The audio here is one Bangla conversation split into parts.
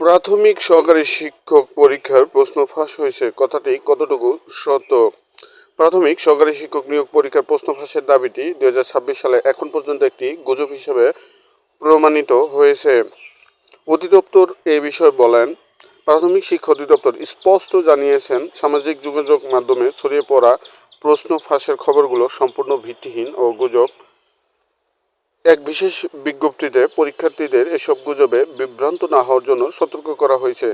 প্রাথমিক সহকারী শিক্ষক পরীক্ষার প্রশ্ন ফাঁস হয়েছে। কথাটি কতটুকু সত্য? প্রাথমিক সহকারী শিক্ষক নিয়োগ পরীক্ষার প্রশ্ন ফাঁসের দাবিটি দুই হাজার ছাব্বিশ সালে এখন পর্যন্ত একটি গুজব হিসেবে প্রমাণিত হয়েছে। অধিদপ্তর এ বিষয়ে বলেন, প্রাথমিক শিক্ষা অধিদপ্তর স্পষ্ট জানিয়েছেন, সামাজিক যোগাযোগ মাধ্যমে ছড়িয়ে পড়া প্রশ্ন ফাঁসের খবরগুলো সম্পূর্ণ ভিত্তিহীন ও গুজব। এক বিশেষ বিজ্ঞপ্তিতে পরীক্ষার্থীদের এসব গুজবে বিভ্রান্ত না হওয়ার জন্য সতর্ক করা হয়েছে।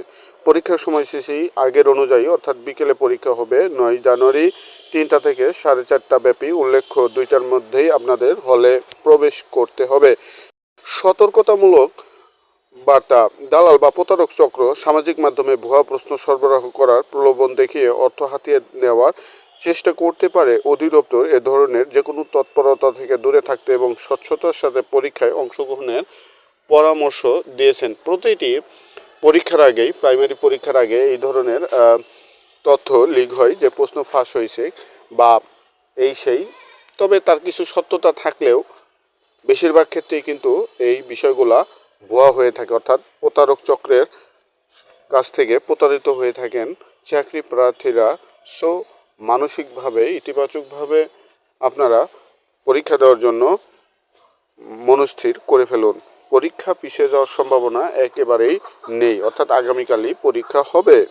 পরীক্ষার সময় সময়সূচি আগের অনুযায়ী, অর্থাৎ বিকেলে পরীক্ষা হবে নয় জানুয়ারি তিনটা থেকে সাড়ে চারটা ব্যাপী। উল্লেখ্য, দুইটার মধ্যেই আপনাদের হলে প্রবেশ করতে হবে। সতর্কতামূলক বার্তা, দালাল বা প্রতারক চক্র সামাজিক মাধ্যমে ভুয়া প্রশ্ন সরবরাহ করার প্রলোভন দেখিয়ে অর্থ হাতিয়ে নেওয়ার চেষ্টা করতে পারে অধিদপ্তর এ ধরনের যে কোনো তৎপরতা থেকে দূরে থাকতে এবং স্বচ্ছতার সাথে পরীক্ষায় অংশগ্রহণের পরামর্শ দিয়েছেন। প্রতিটি পরীক্ষার আগেই, প্রাইমারি পরীক্ষার আগে এই ধরনের তথ্য লিক হয় যে প্রশ্ন ফাঁস হয়েছে বা এই সেই। তবে তার কিছু সত্যতা থাকলেও বেশিরভাগ ক্ষেত্রেই কিন্তু এই বিষয়গুলা ভুয়া হয়ে থাকে। অর্থাৎ প্রতারক চক্রের কাছ থেকে প্রতারিত হয়ে থাকেন চাকরি প্রার্থীরা। সো মানসিকভাবে, ইতিবাচকভাবে আপনারা পরীক্ষা দেওয়ার জন্য মনস্থির করে ফেলুন। পরীক্ষা পিছিয়ে যাওয়ার সম্ভাবনা একেবারেই নেই। অর্থাৎ আগামীকালই পরীক্ষা হবে।